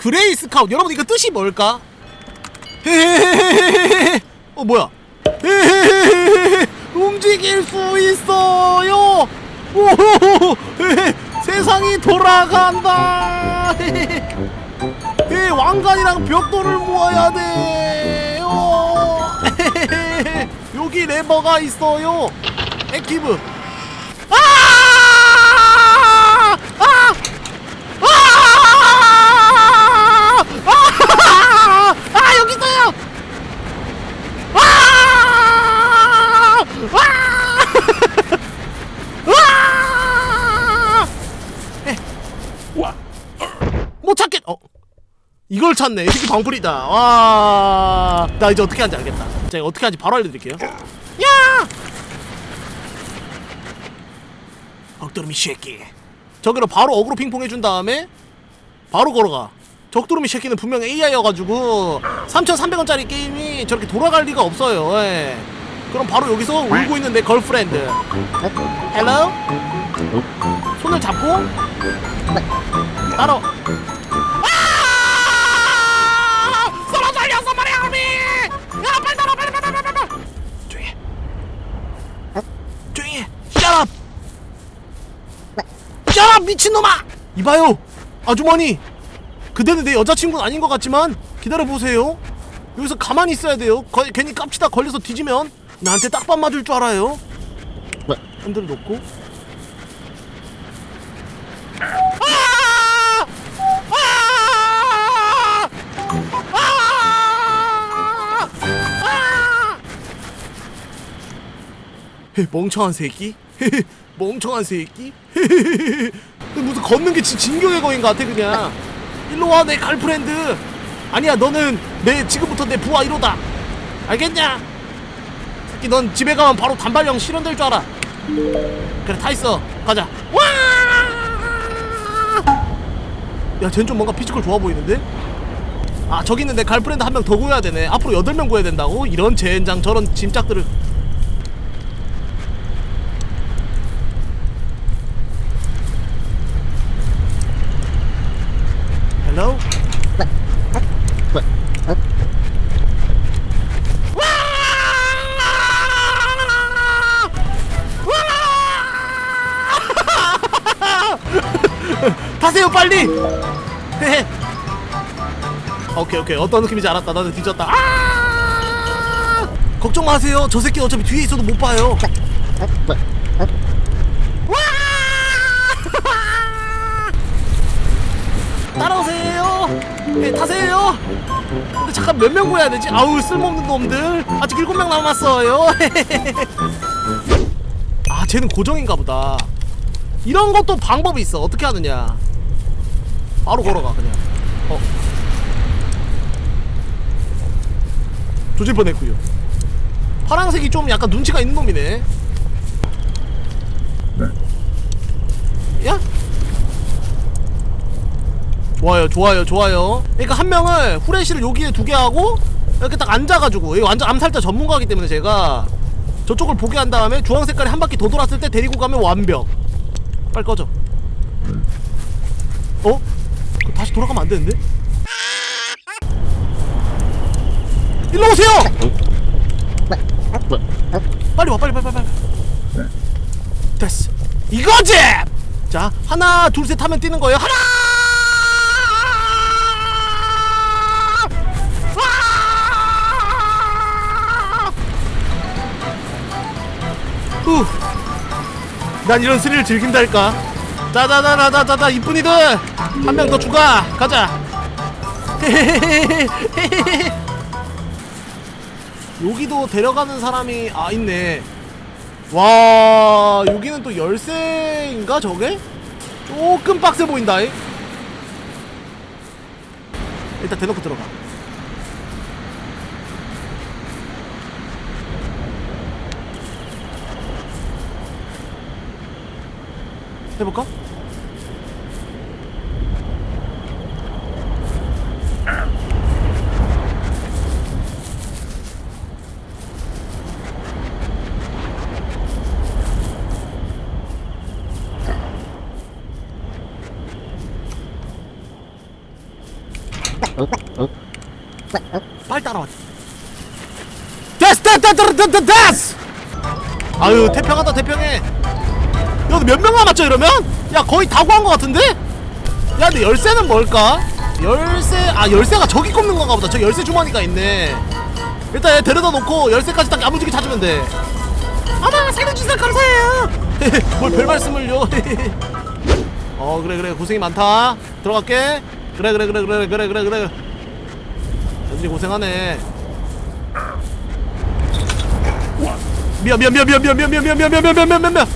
그레이 스카웃 여러분 이거 뜻이 뭘까? 어 뭐야? 움직일 수 있어요. 헤헤 세상이 돌아간다. 헤헤헤 헤 왕관이랑 벽돌을 모아야 돼요. 여기 레버가 있어요. 액티브. 아! 아! 아! 아! 아! 여기 있어요. 아! 아! 아! 못 찾겠. 어. 이걸 찾네. 이 새끼 방풀이다. 와. 나 이제 어떻게 하는지 알겠다. 제가 어떻게 하는지 바로 알려드릴게요. 야! 적도르미 새끼. 저기로 바로 어그로 핑퐁 해준 다음에 바로 걸어가. 적도르미 새끼는 분명 AI여가지고 3,300원짜리 게임이 저렇게 돌아갈 리가 없어요. 예. 그럼 바로 여기서 울고 있는 내 걸프렌드. 헬로? 손을 잡고 따라. 미친놈아! 이봐요, 아주머니. 그대는 내 여자친구는 아닌 것 같지만 기다려보세요. 여기서 가만히 있어야 돼요. 거, 괜히 깝치다 걸려서 뒤지면 나한테 딱밤 맞을 줄 알아요. 핸들을 놓고. 아! 아! 아! 아! 헤, 멍청한 새끼. 멍청한 새끼. 헤헤헤헤. 무슨 걷는 게 진, 진격의 거인 같아 그냥. 일로 와 내 갈프렌드. 아니야 너는 내 지금부터 내 부하 1호다. 알겠냐? 새끼 넌 집에 가면 바로 단발령 실현될 줄 알아. 그래 타 있어. 가자. 와! 야, 쟤는 좀 뭔가 피지컬 좋아 보이는데? 아, 저기 있는 내 갈프렌드 한 명 더 구해야 되네. 앞으로 여덟 명 구해야 된다고? 이런 젠장 저런 짐짝들을. 헬로? 타세요 빨리. 오케이 오케이. 어떤 느낌인지 알았다. 나는 뒤졌다. 아! 걱정 마세요. 저 새끼 어차피 뒤에 있어도 못 봐요. 와! 따라오세요 네, 타세요 근데 잠깐 몇명 구해야 되지 아우 쓸모없는 놈들 아직 일곱 명 남았어요 아 쟤는 고정인가 보다 이런 것도 방법이 있어. 어떻게 하느냐. 바로 걸어가 그냥. 어. 조질 뻔했구요. 파랑색이 좀 약간 눈치가 있는 놈이네. 야? 좋아요, 좋아요, 좋아요. 그러니까 한 명을 후레쉬를 여기에 두 개 하고 이렇게 딱 앉아가지고 이거 완전 암살자 전문가이기 때문에 제가 저쪽을 보게 한 다음에 주황 색깔이 한 바퀴 더 돌았을 때 데리고 가면 완벽. 빨리 꺼져. 어? 그 다시 돌아가면 안 되는데? 일로 오세요! 빨리 와, 빨리, 빨리, 빨리. 됐어. 이거지! 자, 하나, 둘, 셋 하면 뛰는 거예요. 하나! 후. 난 이런 스릴을 즐긴달까 짜자자자자자 이쁜이들 한 명 더 추가 가자 여기도 데려가는 사람이 아 있네 와 여기는 또 열쇠인가 저게? 조금 빡세 보인다 이. 일단 대놓고 들어가 해볼까? 빨리 따라와 됐어 됐어 됐어 됐어! 아유 태평하다 태평해 야몇 명 남았죠 이러면? 야 거의 다 구한 거 같은데? 야 근데 열쇠는 뭘까? 열쇠 아 열쇠가 저기 꼽는 건가 보다 저 열쇠 주머니가 있네 일단 얘 데려다 놓고 열쇠까지 딱 야무지게 찾으면 돼 아마 살려주세요 감사해요 뭘 별 말씀을요 어 그래 그래 고생이 많다 들어갈게 그래 그래 그래 그래 그래 그래 그래 현진이 고생하네 미안 미안 미안 미안 미안 미안 미안 미안 미안 미안 미안 미안 미안 미안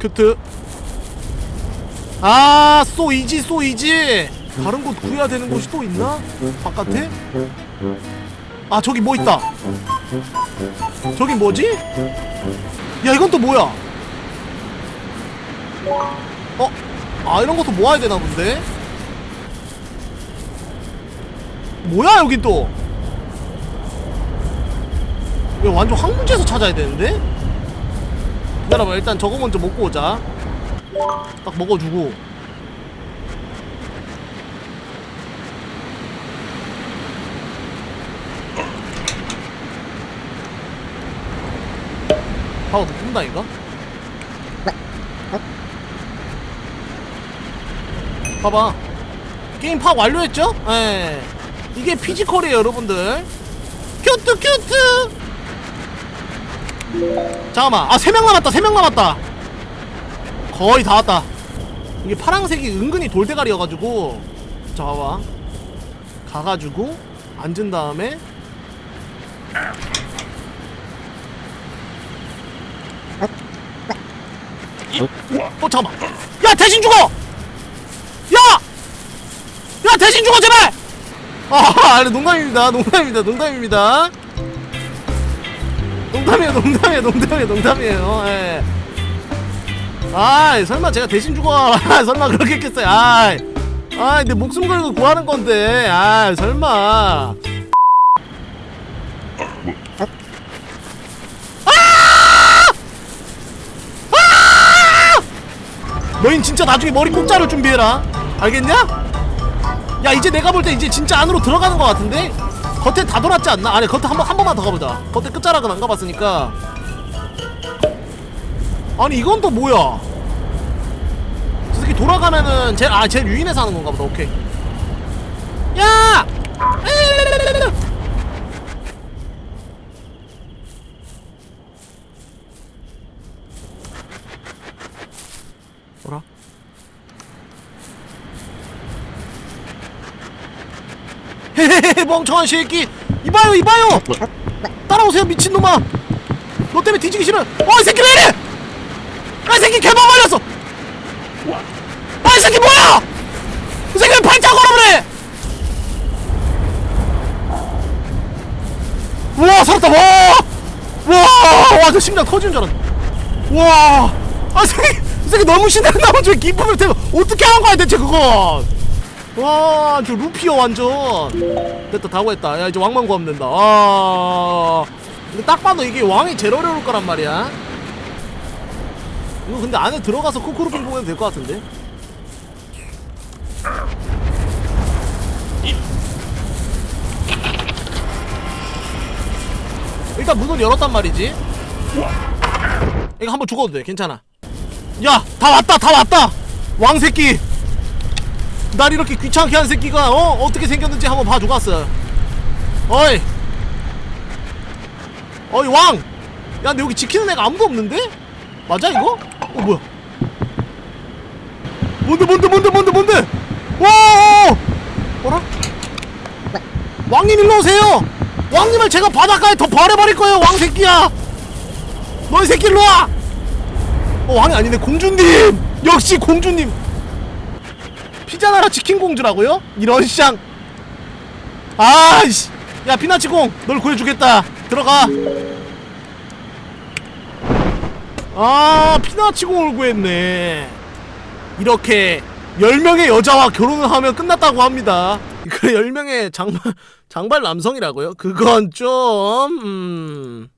큐트 아, 쏘 이지, 쏘 이지. 다른 곳 구해야 되는 곳이 또 있나? 바깥에? 아, 저기 뭐 있다. 저기 뭐지? 야, 이건 또 뭐야? 어? 아, 이런 것도 모아야 되나 본데? 뭐야, 여긴 또? 이거 완전 항문제에서 찾아야 되는데? 기다려봐, 일단 저거 먼저 먹고 오자. 딱 먹어주고 파워 높은다니까? 봐봐 게임 파 완료했죠? 예 이게 피지컬이에요 여러분들 큐트 큐트 잠깐만 아 3명 남았다 3명 남았다 거의 다 왔다. 이게 파랑색이 은근히 돌대가리여가지고 자 봐봐. 가가지고 앉은 다음에 이- 어 잠깐만. 야 대신 죽어. 야, 야 대신 죽어 제발. 아 아니 농담입니다. 농담입니다. 농담입니다. 농담이에요. 농담이에요. 농담이에요. 농담이에요. 예. 아 설마 제가 대신 죽어 설마 그렇게 했겠어요 아 아, 내 목숨 걸고 구하는 건데 아 설마 아! 아! 너흰 진짜 나중에 머리 꼭 자를 준비해라 알겠냐? 야 이제 내가 볼 때 이제 진짜 안으로 들어가는 것 같은데 겉에 다 돌았지 않나? 아니 겉에 한번 한 번만 더 가보자 겉에 끝자락은 안 가봤으니까 아니 이건 또 뭐야? 저 새끼 돌아가면은 제 아 제 유인해서 하는 건가 보다. 오케이. 야! 에이르르르르르! 뭐라? 헤헤헤 멍청한 새끼 이봐요 이봐요 따라오세요 미친놈아 너 때문에 뒤지기 싫어 어이 새끼 왜 이래 아, 이 새끼 개방 걸렸어! 아, 이 새끼 뭐야! 이 새끼 왜 발작 걸어버려! 우와, 살았다! 와! 와! 와, 저 심장 터지는 줄 알았네. 와! 아, 이 새끼, 이 새끼 너무 신나는 나머지 기쁨을 태워. 어떻게 한 거야, 대체 그건! 와, 저 루피어 완전. 됐다, 다 구했다. 야, 이제 왕만 구하면 된다. 아. 근데 딱 봐도 이게 왕이 제일 어려울 거란 말이야. 이거 근데 안에 들어가서 코코로핑 보면 될 것 같은데? 일단 문을 열었단 말이지 이거 한번 죽어도 돼 괜찮아 야 다 왔다 다 왔다 왕 새끼 날 이렇게 귀찮게 한 새끼가 어? 어떻게 생겼는지 한번 봐주고 왔어 어이. 어이 왕! 야 근데 여기 지키는 애가 아무도 없는데? 맞아 이거? 어 뭐야? 뭔데 뭔데 뭔데 뭔데 뭔데? 와 어라? 왕님 일로 오세요! 왕님을 제가 바닷가에 더 버려버릴 거예요 왕새끼야! 너이 새끼 일로 와! 어, 왕이 아니네 공주님! 역시 공주님 피자나라 치킨 공주라고요? 이런 쌍 아이씨. 야 피나치공 널 구해주겠다. 들어가. 아 피나치공을 구했네. 이렇게 10명의 여자와 결혼을 하면 끝났다고 합니다. 그 10명의 장발, 장발 남성이라고요? 그건 좀... 음...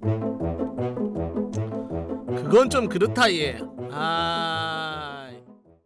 그건 좀 그렇다 얘. 아...